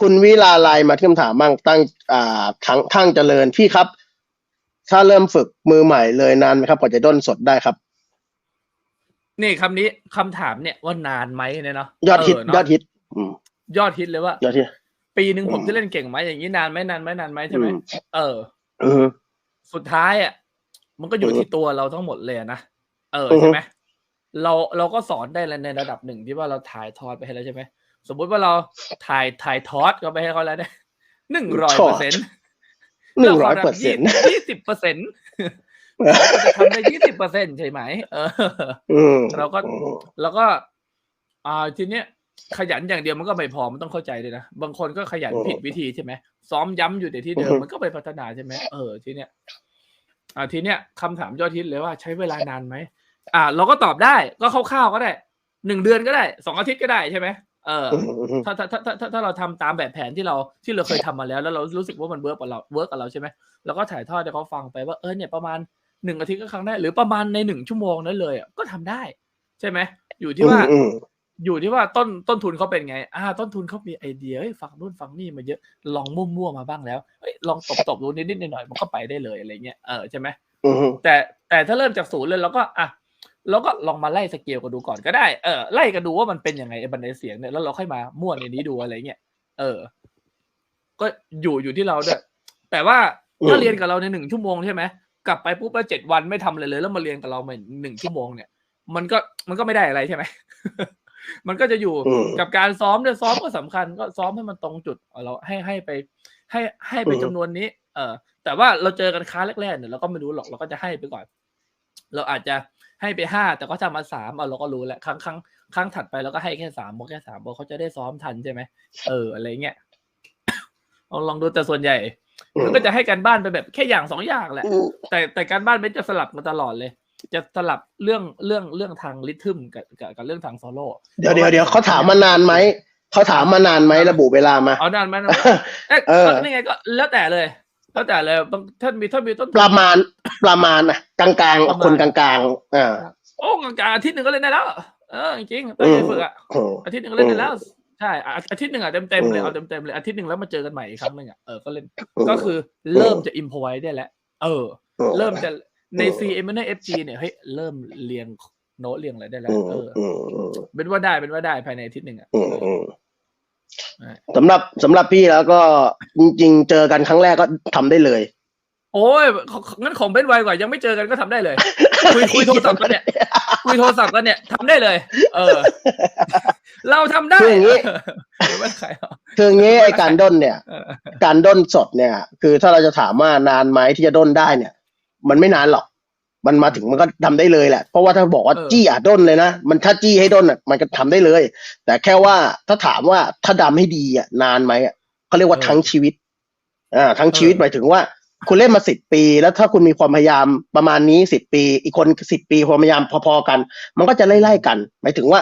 คุณวิลาไลมาที่คำถามบ้างตั้งอ่าทั้งทั้งเจริญพี่ครับ ถ้าเริ่มฝึกมือใหม่เลยนานไหมครับกว่าจะด้นสดได้ครับ นี่คำนี้คำถามเนี่ยว่านานไหมเนี่ยเนาะยอดฮิตเเนะยอดฮิตอืมยอดฮิตเลยว่า ยอดฮิต ปีหนึ่งผมอืม จะเล่นเก่งไหมอย่างนี้นานไหมนานไหมนานไหมใช่ไหมอืมเออ อืม สุดท้ายอะมันก็อยู่อืมที่ตัวเราทั้งหมดเลยอะนะเอออือฮึ ใช่ไหมเราเราก็สอนได้ในระดับหนึ่งที่ว่าเราถ่ายทอดไปให้แล้วใช่ไหม สมมุติว่าเราถ่ายถ่ายทอดก็ไปให้เขาแล้วเนี่ยหนึ่งร้อยเปอร์เซ็นต์หนึ่งร้อยเปอร์เซ็นต์ยี่สิบเปอร์เซ็นต์เราจะทำได้ยี่สิบเปอร์เซ็นต์ใช่ไหมเอออืมเราก็แล้วก็ อ่าทีเนี้ยขยันอย่างเดียวมันก็ไม่พอมันต้องเข้าใจด้วยนะ บางคนก็ขยันอืมผิดวิธีใช่ไหมซ้อมย้ำอยู่แต่ที่เดิมอือฮึมันก็ไปพัฒนาใช่ไหมเออทีเนี้ยอ่าทีเนี้ยคำถามยอดฮิตเลยว่าใช้เวลานานไหมอ่า เราก็ตอบได้ก็คร่าวๆก็ได้หนึ่งเดือนก็ได้สองอาทิตย์ก็ได้ใช่ไหม เอออืมอืมถ้าถ้าถ้าถ้าถ้าถ้าเราทำตามแบบแผนที่เราที่เราเคยทำมาแล้ว แล้วเรารู้สึกว่ามันเวิร์กกับเราเวิร์กกับเราใช่ไหมเราก็ถ่ายทอดให้เขาฟังไปว่าเออเนี่ยประมาณหนึ่งอาทิตย์ก็ครั้งได้ หรือประมาณในหนึ่งชั่วโมงนั้นเลยอะก็ทำได้ ใช่ไหมอยู่ที่ว่าอืมอยู่ที่ว่าต้นต้นทุนเขาเป็นไง อ่า ต้นทุนเขามีไอเดียเฮ้ยฟังนู่นฟังนี่มาเยอะลองมั่วๆมาบ้างแล้วเฮ้ยลองตบตบๆดูนิดๆหน่อยๆมันก็ไปได้เลยอะไรเงี้ยเออใช่ไหมอืมอืมแต่แต่ถ้าเริ่มจากศูนย์เลยเราก็อะ เราก็ลองมาไล่สเกลกันดูก่อนก็ได้เออไล่กันดูว่ามันเป็นยังไงไอ้บันไดเสียงเนี่ยแล้วเราค่อยมามั่วในนี้ดูอะไรเงี้ยเออ ก็อยู่อยู่ที่เราด้วยแต่ว่าถ้าเรียนกับเราในหนึ่งชั่วโมงใช่ไหมกลับไปปุ๊บแล้วเจ็ดวันไม่ทำอะไรเลย แล้วมาเรียนกับเราเหมือนหนึ่งชั่วโมงเนี่ย มันก็มันก็ไม่ได้อะไรใช่ไหม มันก็จะอยู่อืมกับการซ้อมด้วยซ้อมก็สำคัญก็ซ้อมให้มันตรงจุดเอาเราให้ให้ไป ให้ให้ไปอืมจำนวนนี้ เออแต่ว่าเราเจอกันค้าแรกๆเนี่ยเราก็ไม่รู้หรอกเราก็จะให้ไปก่อน เราอาจจะให้ไปห้าแต่ก็ทำมาสามเอาเราก็รู้แหละครั้งครั้งครั้งถัดไปเราก็ให้แค่สามบอกแค่สามบอกเขาจะได้ซ้อมทันใช่ไหมเอออะไรเงี้ยลองลองดูแต่ส่วนใหญ่มันก็จะให้การบ้านไปแบบแค่อย่างสองอย่างแหละอืมแต่แต่การบ้านเป็นจะสลับมาตลอดเลย จะสลับเรื่องเรื่องเรื่องทางริทึมกับกับกับเรื่องทางโซโล่เดี๋ยวเดี๋ยวเดี๋ยวเขาถามมานานไหมเขาถามมานานไหมระบุเวลามาเอานานไหมนานไหมเอ๊ะเออก็นี่ไงก็แล้วแต่เลย แล้วแต่เลยบางท่านมีท่านมีต้นทุนประมาณประมาณนะกลางกลางๆประมาณคนกลางกลางๆอ่าโอ้กลางๆอาทิตย์หนึ่งก็เล่นได้แล้วเออจริงๆตั้งใจฝึกอะอืมอาทิตย์หนึ่งก็เล่นได้แล้วใช่อะอาทิตย์หนึ่งอะเต็มเต็มๆเลยอืมเอาเต็มเต็มๆเลยอาทิตย์หนึ่งแล้วมาเจอกันใหม่อีกครั้งหนึ่งอะเออก็เล่นก็คือเริ่มจะอิมพอไว้ได้แล้วเออ เริ่มจะใน C M N F G เนี่ยเฮ้ยเริ่มเรียงโน้ตเรียงอะไรได้แล้วอืมเอออืมอืมเป็นว่าได้เป็นว่าได้ภายในอาทิตย์หนึ่งอะอืมอืมใช่ สำหรับสำหรับพี่แล้วก็จริงๆ เจอกันครั้งแรกก็ทำได้เลย โอ้ยของงั้นของเบนไวกว่ายังไม่เจอกันก็ทำได้เลย คุยคุยโทรศัพท์กันเนี่ยคุยโทรศัพท์กันเนี่ยทำได้เลย เออ เราทำได้คืออย่างนี้ ไม่ใครหรอกคืออย่างงี้ไอการด้นเนี่ย เออการด้นสดเนี่ย คือถ้าเราจะถามว่านานไหมที่จะด้นได้เนี่ย มันไม่นานหรอก มันมาถึงมันก็ทำได้เลยแหละ เพราะว่าถ้าบอกว่าเออจี้อะด้นเลยนะ มันถ้าจี้ให้ด้นอะมันก็ทำได้เลย แต่แค่ว่าถ้าถามว่าถ้าดำให้ดีอะนานไหมอะเขาเรียกว่าทั้งชีวิต อ่า ทั้งชีวิตหมายถึงว่า คุณเล่นมาสิบปี แล้วถ้าคุณมีความพยายามประมาณนี้สิบปี อีกคนสิบปีความพยายามพอๆกัน มันก็จะไล่ๆกัน หมายถึงว่า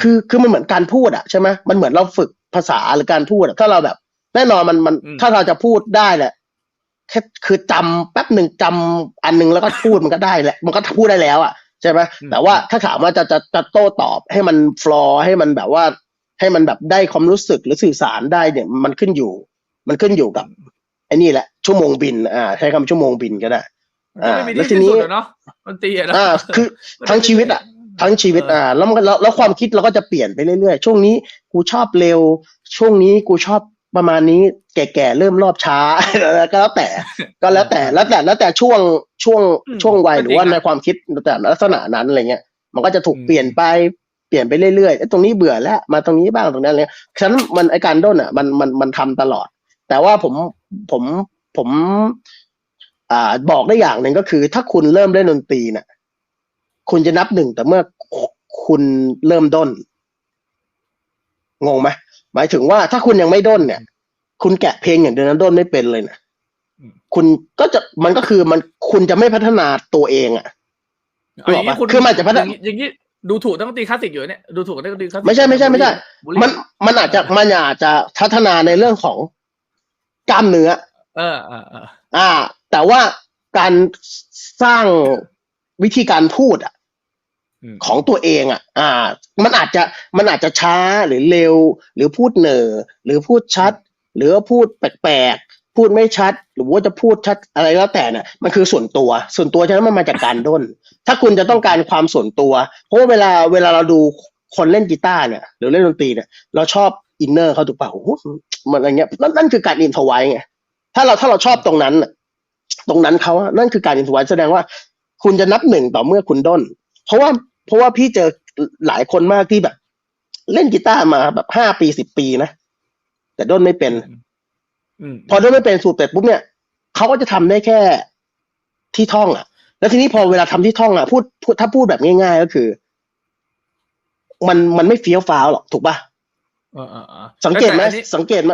คือคือมันเหมือนการพูดอะใช่ไหมมันเหมือนเราฝึกภาษาหรือการพูดอะถ้าเราแบบ แน่นอนมันมันอืมถ้าเราจะพูดได้แหละ แค่คือจำแป๊บหนึ่งจำอันหนึงแล้วก็พูดมันก็ได้แหละมันก็พูดได้แล้วอะใช่ไหมแต่ว่าถ้าถามว่าจะจะจะโต้ตอบให้มันฟลอให้มันแบบว่า ให้มันแบบได้ความรู้สึกหรือสื่อสารได้เนี่ย มันขึ้นอยู่ มันขึ้นอยู่กับไอ้นี่แหละ ชั่วโมงบิน อ่า ใช้คำชั่วโมงบินก็ได้มันไม่มีแล้วที่ทีสิ้นนี้สุดอะเนาะมันตีอะเนาะอ่าคือทั้งชีวิตอะทั้งชีวิตเอออ่อ่าแล้วมันก็แล้วแล้วความคิดเราก็จะเปลี่ยนไปเรื่อยๆ ช่วงนี้กูชอบเร็ว ช่วงนี้กูชอบ ประมาณนี้แก่ๆเริ่มรอบช้าก็แล้วแต่ก็แล้วแต่แล้วแต่แล้วแต่ช่วงช่วงอืมช่วงวัยก็หจริงรือว่านะในความคิดแต่ลักษณะนั้นอะไรเงี้ย มันก็จะถูกอืมเปลี่ยนไปเปลี่ยนไปเรื่อยๆเอ้ยตรงนี้เบื่อแล้ว มาตรงนี้บ้างตรงนั้นเลยฉะนั้นมันไอการด้นอะมันมันมันทำตลอด แต่ว่าผมผมผมอ่าบอกได้อย่างหนึ่งก็คือ ถ้าคุณเริ่มเล่นดนตรีเนี่ยคุณจะนับหนึ่งแต่เมื่อคุณเริ่มด้นงงไหม หมายถึงว่าถ้าคุณยังไม่ด้นเนี่ย คุณแกะเพลงอย่างเดียวนั้นด้นไม่เป็นเลยนะอืมคุณก็จะมันก็คือมันคุณจะไม่พัฒนาตัวเองอะเอาอย่างนี้นึกออกปะคือมันจะพัฒนาอย่างนี้อย่างนี้ดูถูกนักดนตรีคลาสสิกอยู่เนี่ยดูถูกนักดนตรีคลาสสิกไม่ใช่ไม่ใช่ไม่ใช่บูลลี่มันมันอาจจะมันอาจจะพัฒนาในเรื่องของกล้ามเนื้อเออเออเอออ่า แต่ว่าการสร้างวิธีการพูดอะอืม ของตัวเองอะ อ่า มันอาจจะมันอาจจะช้าหรือเร็ว หรือพูดเหน่อหรือพูดชัด หรือว่าพูดแปลกๆพูดไม่ชัด หรือว่าจะพูดชัดอะไรแล้วแต่น่ะมันคือส่วนตัว ส่วนตัวฉะนั้นมันมาจากการด้น ถ้าคุณจะต้องการความส่วนตัว เพราะว่าเวลาเวลาเราดูคนเล่นกีตาร์เนี่ยหรือเล่นดนตรีเนี่ยเราชอบอินเนอร์เขาถูกป่ะโอ้โหมันอะไรเงี้ยนั่นนั่นคือการอินทไว้ไงถ้าเราถ้าเราชอบตรงนั้นน่ะตรงนั้นเขาอะนั่นคือการอินทไว้แสดงว่า คุณจะนับหนึ่งต่อเมื่อคุณด้น เพราะว่า เพราะว่าพี่เจอหลายคนมากที่แบบ เล่นกีตาร์มาแบบห้าปีสิบปีนะ แต่ด้นไม่เป็นอืมพอด้นไม่เป็นสูตรเสร็จปุ๊บเนี่ยเขาก็จะทำได้แค่ที่ท่องอะ แล้วทีนี้พอเวลาทำที่ท่องอะพูดพูดถ้าพูดแบบง่าย ๆ ก็คือ มันมันไม่เฟี้ยวฟ้าวหรอกถูกป่ะเออเออเออสังเกตไหมแต่อันนี้สังเกตไหม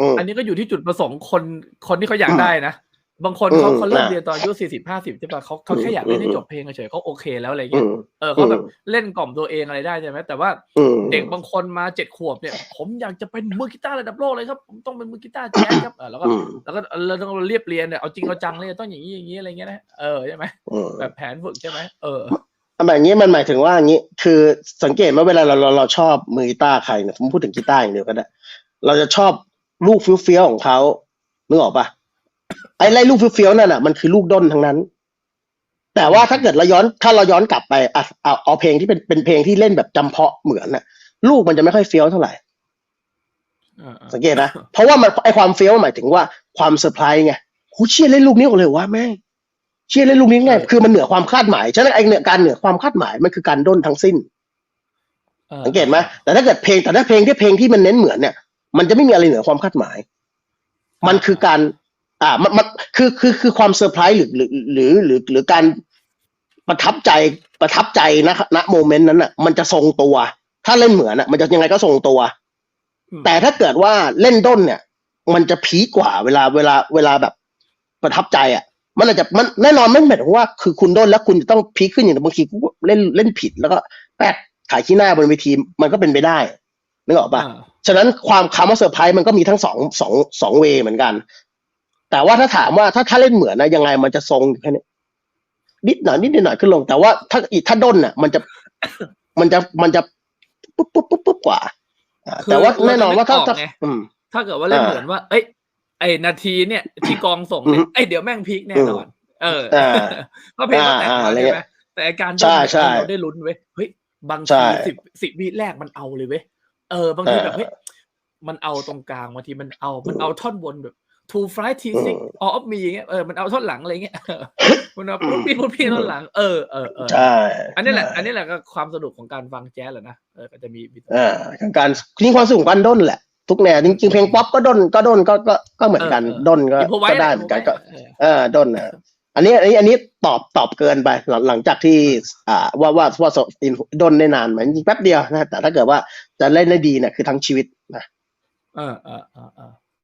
อืมอันนี้ก็อยู่ที่จุดประสงค์คนคนที่เขาอยากอืมได้นะ บางคนเขาอืมเขาเริ่มน่ะเรียนตอนอายุสี่สิบห้าสิบใช่ปะเขาเขาอืมแค่อยากเล่นให้อืมจบเพลงเฉยๆเขาโอเคแล้วอะไรอืเงี้ยมเออเขาแบบอืมเล่นกล่อมตัวเองอะไรได้ใช่ไหมแต่ว่าอืมเด็กบางคนมาเจ็ดขวบเนี่ย ผมอยากจะเป็นมือกีตาร์ระดับโลกเลยครับผมต้องเป็นมือกีตาร์แจ๊สครับเออแล้วก็อืมแล้วก็เราต้องเรียบเรียนเนี่ยเอาจริงเอาจังเลยต้องอย่างนี้อย่างนี้อะไรเงี้ยนะเออใช่ไหมอืมแบบแผนฝึกใช่ไหมเออแบบนี้มันหมายถึงว่าอย่างนี้คือสังเกตว่าเวลาเราเราเราชอบมือกีตาร์ใครเนี่ยผมพูดถึงกีตาร์อย่างเดียวก็ได้เราจะชอบลูกเฟี้ยวๆของเขานึกออกปะไอ้ไล่ลูกเฟี้ยวๆนั่นอะมันคือลูกด้นทั้งนั้น แต่ว่าถ้าเกิดเราย้อนถ้าเราย้อนกลับไปอะเอาเอาเพลงที่เป็นเป็นเพลงที่เล่นแบบจำเพาะเหมือนน่ะ ลูกมันจะไม่ค่อยเฟี้ยวเท่าไหร่เออเออสังเกตนะเพราะว่ามันไอความเฟี้ยวหมายถึงว่าความเซอร์ไพรส์ไงหูเชี่ยเล่นลูกนี้ก็เลยว่าแม่งเชี่ยเล่นลูกนี้ไงคือมันเหนือความคาดหมายฉะนั้นไอเนี่ยการเหนือความคาดหมายมันคือการด้นทั้งสิ้นออสังเกตไหมแต่ถ้าเกิดเพลงแต่ถ้าเพลงที่เพลงที่มันเน้นเหมือนเนี่ย มันจะไม่มีอะไรเหนือความคาดหมาย มันคือการ อ่ามันมันคือคือคือความเซอร์ไพรส์หรือหรือหรือหรือหรือการประทับใจประทับใจนะณโมเมนต์นั้นอะ มันจะทรงตัว ถ้าเล่นเหมือนอะ มันจะยังไงก็ทรงตัวอืมแต่ถ้าเกิดว่าเล่นด้นเนี่ย มันจะพีคกว่าเวลาเวลาเวลาแบบประทับใจอะมันอาจจะมันแน่นอนไม่หมายถึงว่าคือคุณด้นแล้วคุณจะต้องพีคขึ้นอย่างบางทีกูเล่นเล่นผิดแล้วก็แป๊ดขายขี้หน้าบนเวทีมันก็เป็นไปได้นึกออกปะอ่าฉะนั้นความคำว่าเซอร์ไพรส์มันก็มีทั้งสองสองสองเวเหมือนกัน แต่ว่าถ้าถามว่าถ้าถ้าเล่นเหมือนนะยังไงมันจะทรงอยู่แค่นี้นิดหน่อยนิดหน่อยขึ้นลง แต่ว่าถ้าอีถ้าด้นน่ะ มันจะมันจะมันจะปุ๊บปุ๊บปุ๊บปุ๊บกว่าอ่าคือแต่ว่าแน่นอนว่าถ้าเราจะถ้านึกออกไงอืมถ้าเกิดว่าเล่นอ่าเหมือนว่า เอ้ยไอนาทีเนี่ยที่กองส่งเนี่ยอืมไอยเดี๋ยวแม่งพีคแน่นอน เอออ่าก็เพลงเราแต่งอ่ามาอะไรใช่เงี้ไหมยแต่ไอ้การใช่ด้นใช่เนี่ยเราได้ลุ้นเว้ยเฮ้ยบางใช่ทีสิบสิบวิแรกมันเอาเลยเว้ยเออบางทีเออแบบเฮ้ยมันเอาตรงกลางบางทีมันเอา มันเอาท่อนบนแบบ two fly t six อืม all of me อย่างเงี้ยเออมันเอาท่อนหลังอะไรเงี้ยเออมันเอาพูดพี่พูดพี่ท่อนหลังเออเออเออใช่อันนี้แหละ อันนี้แหละก็ความสนุกของการฟังแจ๊สแหละนะเออก็จะมีอ่าการนี่ความสูงกันด้นแหละ ทุกแนวจริงๆเพลงป๊อปก็ด้นก็ด้นก็ก็ก็เหมือนกันเออเออด้นก็อินโฟไว้ก็ได้เหมือนกันก็ เออเออด้นนะอันนี้อันนี้อันนี้ตอบตอบเกินไปหลังหลังจากที่ อ่าว่าว่าว่าอินด้นได้นานไหมจริงๆแป๊บเดียวนะแต่ถ้าเกิดว่าจะเล่นได้ดีเนี่ยคือทั้งชีวิตนะเออเออเออเออ